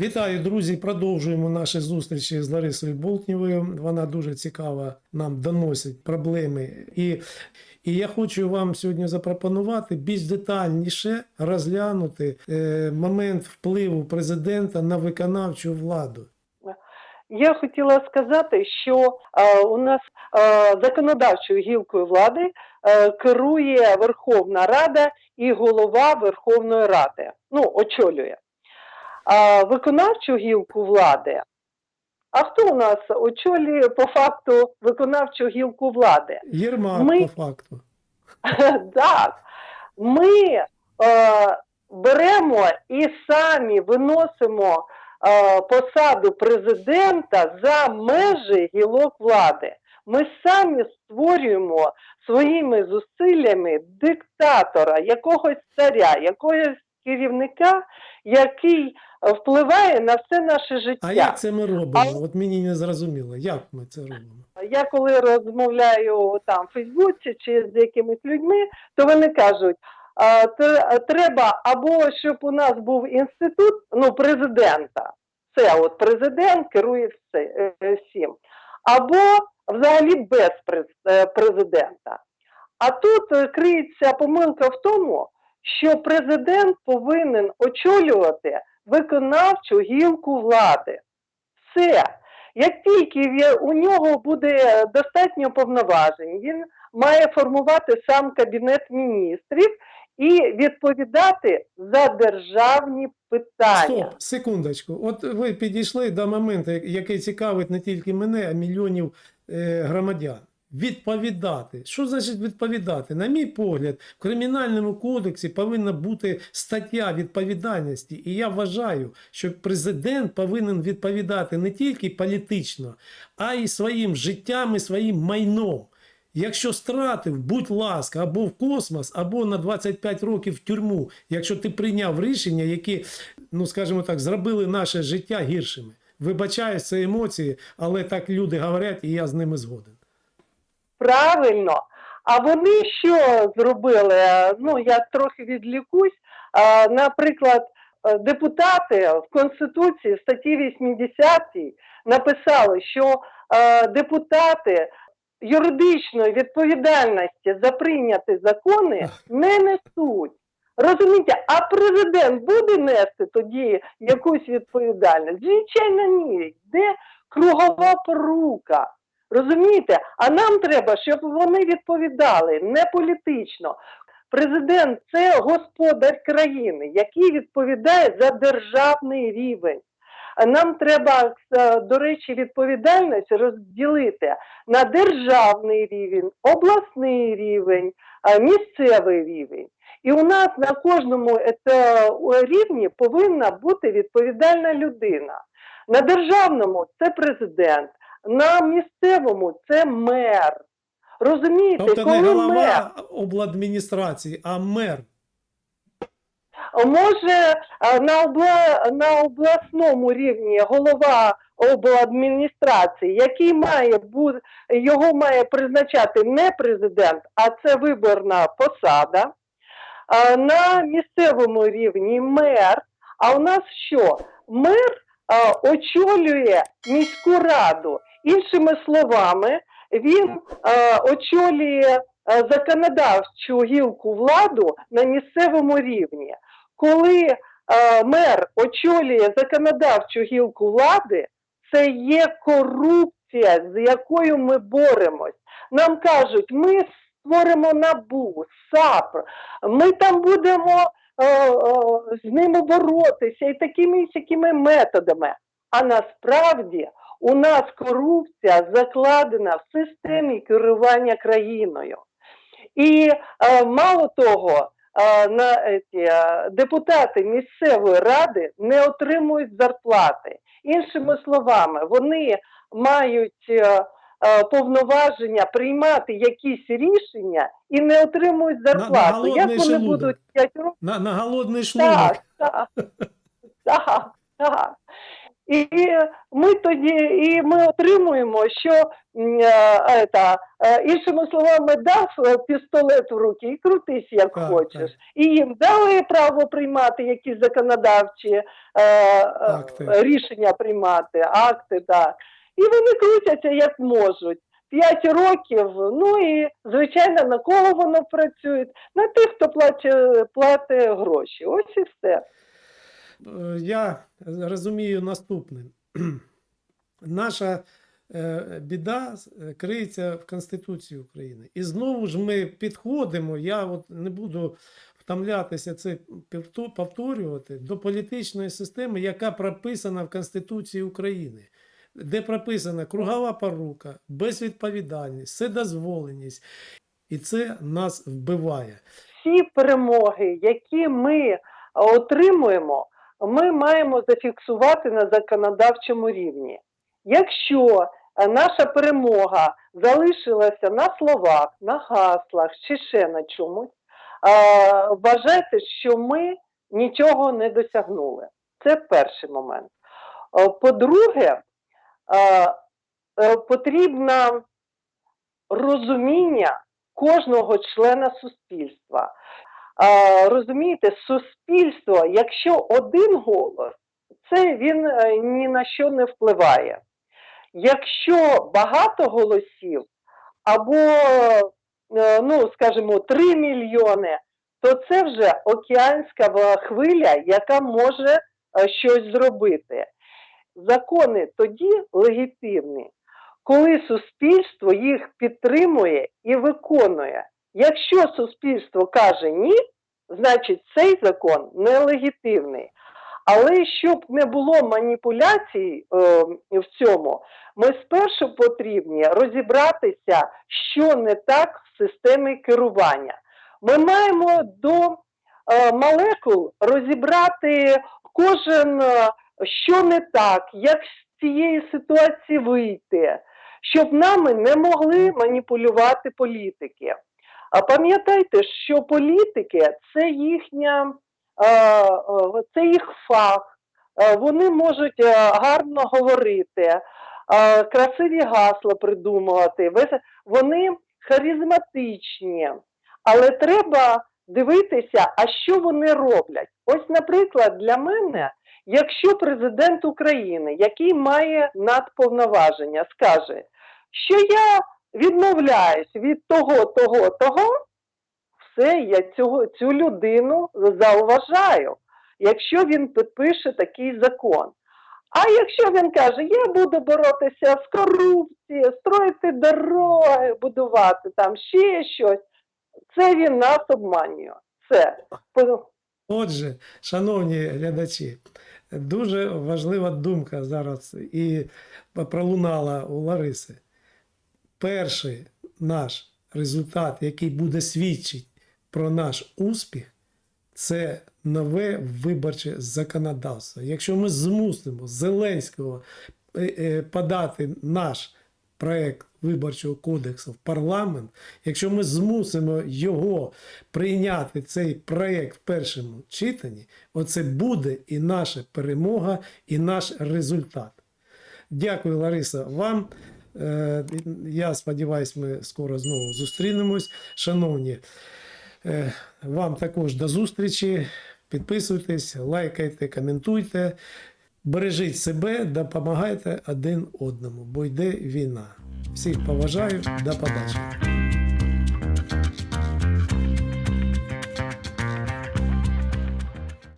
Вітаю, друзі! Продовжуємо наші зустрічі з Ларисою Болтнєвою. Вона дуже цікава, нам доносить проблеми. І, і я хочу вам сьогодні запропонувати більш детальніше розглянути е, момент впливу президента на виконавчу владу. Я хотіла сказати, що е, у нас е, законодавчою гілкою влади е, керує Верховна Рада і голова Верховної Ради. Ну, очолює. А виконавчу гілку влади. А хто у нас очолює по факту виконавчу гілку влади? Єрмак, Ми- по факту. Так, ми е, беремо і самі виносимо е, посаду президента за межі гілок влади. Ми самі створюємо своїми зусиллями диктатора, якогось царя, якогось керівника, який е, впливає на все наше життя. А як це ми робимо? А- От мені не зрозуміло, як ми це робимо? Я коли розмовляю там в Фейсбуці чи з якимись людьми, то вони кажуть, а, треба або щоб у нас був інститут ну, президента, це от президент керує е, всім, або взагалі без е, президента. А тут криється помилка в тому, що президент повинен очолювати виконавчу гілку влади. Все. Як тільки у нього буде достатньо повноважень, він має формувати сам кабінет міністрів і відповідати за державні питання. Стоп, секундочку. От ви підійшли до моменту, який цікавить не тільки мене, а мільйонів е, громадян. Відповідати. Що значить відповідати? На мій погляд, в кримінальному кодексі повинна бути стаття відповідальності. І я вважаю, що президент повинен відповідати не тільки політично, а й своїм життям і своїм майном. Якщо стратив, будь ласка, або в космос, або на 25 років в тюрму, якщо ти прийняв рішення, які, ну скажімо так, зробили наше життя гіршими. Вибачаю, це емоції, але так люди говорять, і я з ними згоден. Правильно. А вони що зробили? Ну, я трохи відлікусь. Наприклад, е, депутати в Конституції в статті 80 написали, що е, депутати юридичної відповідальності за прийняті закони не несуть. Розумієте, а президент буде нести тоді якусь відповідальність? Звичайно, ні. Де кругова порука? Розумієте? А нам треба, щоб вони відповідали не політично. Президент це господар країни, який відповідає за державний рівень. Нам треба, е, до речі, відповідальність розділити на державний рівень, обласний рівень, місцевий рівень. І у нас на кожному е, рівні повинна бути відповідальна людина. На державному це президент, на місцевому це мер. Розумієте, Тобто коли не мер голова обладміністрації, а мер. може на, обла... на обласному рівні голова обладміністрації, який має бути, його має призначати не президент, а це виборна посада. На місцевому рівні мер. А у нас що? Мер а, очолює міську раду. Іншими словами, він е, очолює е, законодавчу гілку владу на місцевому рівні. Коли е, мер очолює законодавчу гілку влади, це є корупція, з якою ми боремось. Нам кажуть, ми створимо набу, САП, ми там будемо е, е, з ними боротися і такими і такими методами. А насправді у нас корупція закладена в системі керування країною. І е, мало того, е, на, е, депутати місцевої ради не отримують зарплати. Іншими словами, вони мають е, е, повноваження приймати якісь рішення і не отримують зарплату. голодний Як вони будуть 5 років? На, на голодний шлунок. Так, так, так, так. І ми тоді і ми отримуємо, що е, ета, е, іншими словами, дав пістолет в руки і крутись як Так, хочеш. так. І їм дали право приймати якісь законодавчі е, е, Акти. рішення приймати, акти, так. І вони крутяться як можуть. П'ять років, ну і звичайно, на кого воно працює? На тих, хто платить, платить гроші. Ось і все. Е, Я розумію наступне. Наша е, біда е, криється в Конституції України. І знову ж ми підходимо, я от не буду втомлятися це повторювати, до політичної системи, яка прописана в Конституції України. Де прописана кругова порука, безвідповідальність, вседозволеність. І це нас вбиває. всі перемоги, які ми отримуємо, ми маємо зафіксувати на законодавчому рівні. Якщо е, наша перемога залишилася на словах, на гаслах чи ще на чомусь, е, вважайте, що ми нічого не досягнули. Це перший момент. Е, По-друге, потрібно розуміння кожного члена суспільства. А, розумієте, суспільство, якщо один голос, це він е, ні на що не впливає. Якщо багато голосів, або, е, ну, скажімо, 3 мільйони, то це вже океанська хвиля, яка може е, щось зробити. Закони тоді легітимні, коли суспільство їх підтримує і виконує. Якщо суспільство каже ні, значить цей закон нелегітимний. Але щоб не було маніпуляцій е, в цьому, ми спершу потрібні розібратися, що не так в системі керування. Ми маємо до е, молекул розібрати кожен, е, що не так, як з цієї ситуації вийти, щоб нами не могли маніпулювати політики. А пам'ятайте, що політики це їхня, е, е, це їх фах. Е, Вони можуть гарно говорити, красиві гасла придумувати. Вони харизматичні, але треба дивитися, а що вони роблять. Ось, наприклад, для мене, якщо президент України, який має надповноваження, скаже, що я відмовляюсь від того, того, того, все, я цього, цю людину зауважаю, якщо він підпише такий закон. А якщо він каже, я буду боротися з корупцією, строїти дороги, будувати там ще щось, це він нас обманює. Це Отже, шановні глядачі, дуже важлива думка зараз і пролунала у Лариси. Перший наш результат, який буде свідчити про наш успіх, це нове виборче законодавство. Якщо ми змусимо Зеленського е, е, подати наш проект виборчого кодексу в парламент, якщо ми змусимо його прийняти цей проект в першому читанні, оце буде і наша перемога, і наш результат. Дякую, Лариса, вам. Е, Я сподіваюся, ми скоро знову зустрінемось. Шановні, е, вам також до зустрічі. Підписуйтесь, лайкайте, коментуйте. Бережіть себе, допомагайте один одному, бо йде війна. Всіх поважаю, до побачення.